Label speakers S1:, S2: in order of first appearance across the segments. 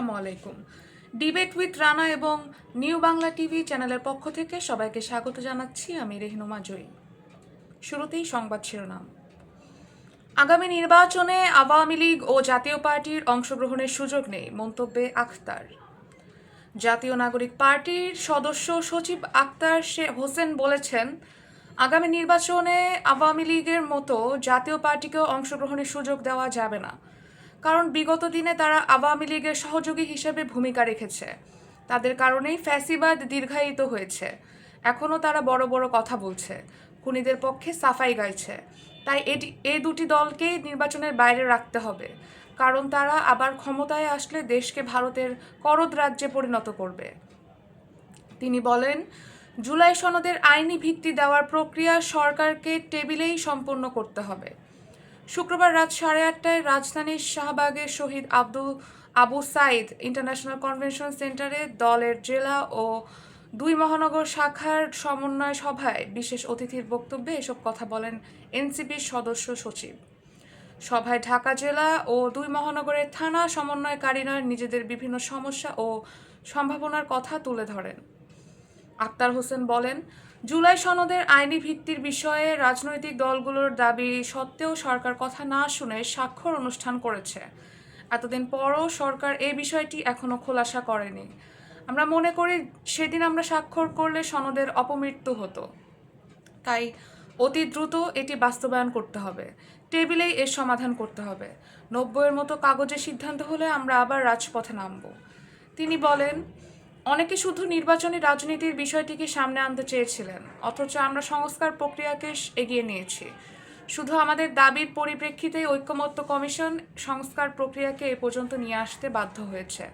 S1: আসসালামু আলাইকুম। Debate with Rana এবং নিউ বাংলা টিভি চ্যানেলের পক্ষ থেকে সবাইকে স্বাগত জানাচ্ছি, আমি রেহনুমা জয়ী শুরুতেই সংবাদ শিরোনাম। আগামী নির্বাচনে আওয়ামী লীগ ও জাতীয় পার্টির অংশগ্রহণের সুযোগ নেই, মন্তব্যে আখতার। জাতীয় নাগরিক পার্টির সদস্য সচিব আক্তার শে- হোসেন বলেছেন, আগামী নির্বাচনে আওয়ামী লীগের মতো জাতীয় পার্টিকেও অংশগ্রহণের সুযোগ দেওয়া যাবে না। কারণ বিগত দিনে তারা আওয়ামী লীগের সহযোগী হিসেবে ভূমিকা রেখেছে। তাদের কারণেই ফ্যাসিবাদ দীর্ঘায়িত হয়েছে। এখনও তারা বড় বড় কথা বলছে। খুনিদের পক্ষে সাফাই গাইছে। তাই এটি এই দুটি দলকেই নির্বাচনের বাইরে রাখতে হবে। কারণ তারা আবার ক্ষমতায় আসলে দেশকে ভারতের করদ রাজ্যে পরিণত করবে। তিনি বলেন, জুলাই সনদের আইনি ভিত্তি দেওয়ার প্রক্রিয়া সরকারকে টেবিলেই সম্পন্ন করতে হবে। শুক্রবার রাত সাড়ে আটটায় রাজধানীর শাহবাগের শহীদ আব্দুল, আবু সাইদ ইন্টারন্যাশনাল কনভেনশন সেন্টারে দলের জেলা ও দুই মহানগর শাখার সমন্বয় সভায় বিশেষ অতিথির বক্তব্যে এসব কথা বলেন এনসিপির সদস্য সচিব। সভায় ঢাকা জেলা ও দুই মহানগরের থানা সমন্বয়কারীরা নিজেদের বিভিন্ন সমস্যা ও সম্ভাবনার কথা তুলে ধরেন। আক্তার হোসেন বলেন জুলাই সনদের আইনি ভিত্তির বিষয়ে রাজনৈতিক দলগুলোর দাবি সত্ত্বেও সরকার কথা না শুনে স্বাক্ষর অনুষ্ঠান করেছে। এতদিন পরও সরকার এই বিষয়টি এখনও খোলাসা করেনি। আমরা মনে করি সেদিন আমরা স্বাক্ষর করলে সনদের অপমৃত্যু হতো। তাই অতি দ্রুত এটি বাস্তবায়ন করতে হবে। টেবিলেই এর সমাধান করতে হবে। নব্বইয়ের মতো কাগজে সিদ্ধান্ত হলে আমরা আবার রাজপথে নামব। তিনি বলেন অনেকে শুধু নির্বাচনী রাজনীতির বিষয়টিকে সামনে আনতে চেয়েছিলেন, অথচ আমরা সংস্কার প্রক্রিয়াকে এগিয়ে নিয়েছি। শুধু আমাদের দাবির পরিপ্রেক্ষিতেই ঐক্যমত্য কমিশন সংস্কার প্রক্রিয়াকে এ পর্যন্ত নিয়ে আসতে বাধ্য হয়েছে।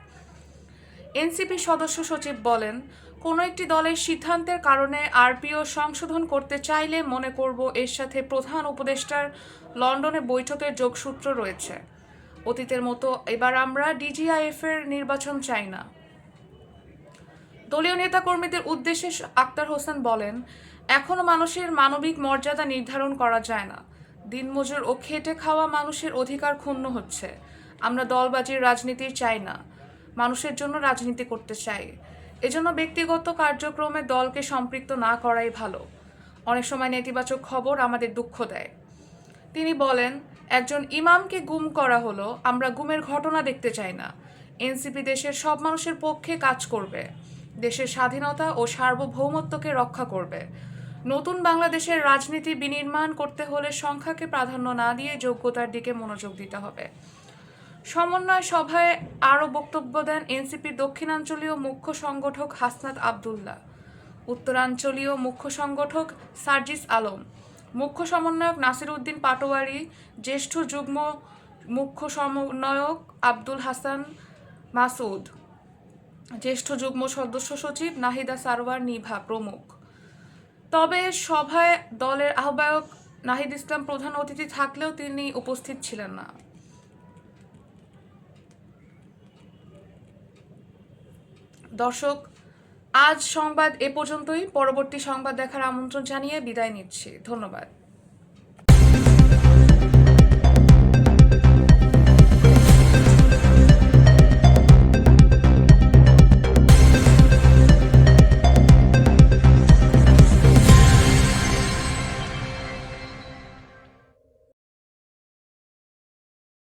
S1: এনসিপি সদস্য সচিব বলেন, কোনো একটি দলের সিদ্ধান্তের কারণে আরপিও সংশোধন করতে চাইলে মনে করব এর সাথে প্রধান উপদেষ্টার লন্ডনে বৈঠকের যোগসূত্র রয়েছে। অতীতের মতো এবার আমরা ডিজিআইএফ এর নির্বাচন চাই না। দলীয় নেতাকর্মীদের উদ্দেশ্যে আক্তার হোসেন বলেন, এখনও মানুষের মানবিক মর্যাদা নির্ধারণ করা যায় না। দিনমজুর ও খেটে খাওয়া মানুষের অধিকার ক্ষুণ্ণ হচ্ছে। আমরা দলবাজির রাজনীতি চাই না। মানুষের জন্য রাজনীতি করতে চাই। এজন্য ব্যক্তিগত কার্যক্রমে দলকে সম্পৃক্ত না করাই ভালো। অনেক সময় নেতিবাচক খবর আমাদের দুঃখ দেয়। তিনি বলেন, একজন ইমামকে গুম করা হলো, আমরা গুমের ঘটনা দেখতে চাই না। এনসিপি দেশের সব মানুষের পক্ষে কাজ করবে। দেশের স্বাধীনতা ও সার্বভৌমত্বকে রক্ষা করবে। নতুন বাংলাদেশের রাজনীতি বিনির্মাণ করতে হলে সংখ্যাকে প্রাধান্য না দিয়ে যোগ্যতার দিকে মনোযোগ দিতে হবে। সমন্বয় সভায় আরও বক্তব্য দেন এনসিপির দক্ষিণাঞ্চলীয় মুখ্য সংগঠক হাসনাত আবদুল্লাহ, উত্তরাঞ্চলীয় মুখ্য সংগঠক সার্জিস আলম, মুখ্য সমন্বয়ক নাসির উদ্দিন পাটোয়ারি, জ্যেষ্ঠ যুগ্ম মুখ্য সমন্বয়ক আব্দুল হাসান মাসুদ জ্যেষ্ঠ যুগ্ম সদস্য সচিব নাহিদা সারওয়ার নিভা প্রমুখ। তবে সভায় দলের আহ্বায়ক নাহিদ ইসলাম প্রধান অতিথি থাকলেও তিনি উপস্থিত ছিলেন না। দর্শক, আজ সংবাদ এ পর্যন্তই। পরবর্তী সংবাদ দেখার আমন্ত্রণ জানিয়ে বিদায় নিচ্ছি। ধন্যবাদ।